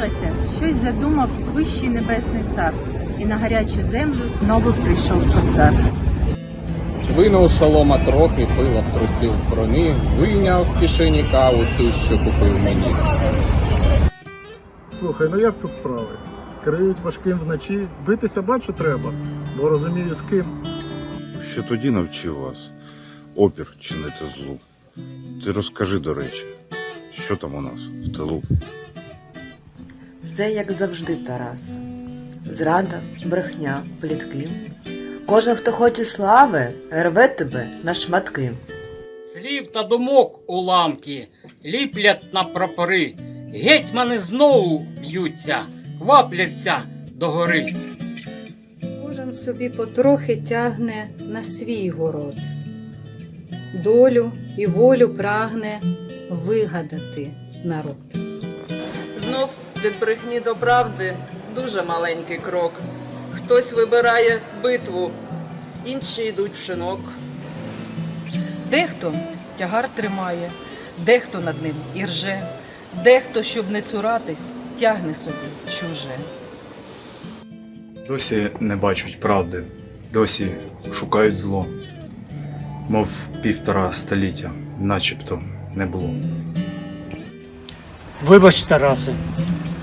здавалося, щось задумав вищий небесний цар, і на гарячу землю знову прийшов коцар. Звинув шолома трохи, пилом трусів з брони, вийняв з кишені каву ту, що купив мені. Слухай, ну як тут справи? Криють важким вночі, битися бачу треба, бо розумію з ким. Ще тоді навчив вас опір чинити злу. Ти розкажи, до речі, що там у нас в тилу? Все як завжди, Тарас. Зрада, брехня, плітки. Кожен, хто хоче слави, рве тебе на шматки. Слів та думок уламки ліплять на прапори. Гетьмани знову б'ються, квапляться до гори. Кожен собі потрохи тягне на свій город. Долю і волю прагне вигадати народ. Знов від брехні до правди дуже маленький крок. Хтось вибирає битву, інші йдуть в шинок. Дехто тягар тримає, дехто над ним і рже, дехто, щоб не цуратись, тягне собі чуже. Досі не бачать правди, досі шукають зло, мов півтора століття, начебто не було. Вибач, Тарасе,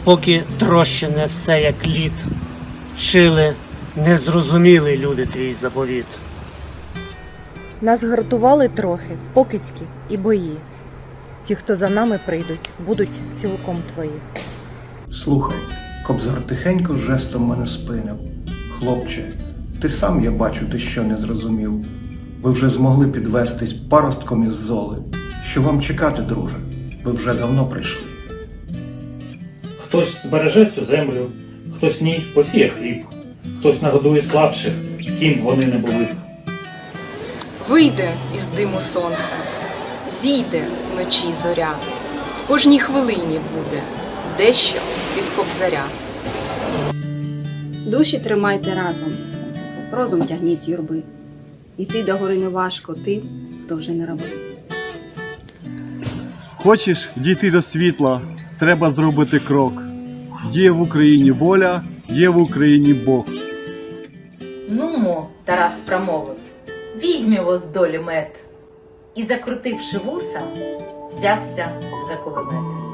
поки трощене все як лід, вчили, не зрозуміли люди твій заповіт. Нас гартували трохи, покидьки і бої. Ті, хто за нами прийдуть, будуть цілком твої. Слухай, кобзар тихенько жестом мене спинив. Хлопче, ти сам я бачу, ти що не зрозумів. Ви вже змогли підвестись паростком із золи. Що вам чекати, друже? Ви вже давно прийшли. Хтось збереже цю землю, хтось в ній посіє хліб, хтось нагодує слабших, ким б вони не були. б. Вийде із диму сонце, зійде вночі зоря. В кожній хвилині буде дещо від кобзаря. Душі тримайте разом, розум тягніть з юрби. Іти до гори не важко тим, хто вже не робив. Хочеш дійти до світла, треба зробити крок. Є в Україні воля, є в Україні Бог. Нумо, Тарас промовив, візьмімо з долі мед. І, закрутивши вуса, взявся за кулемет.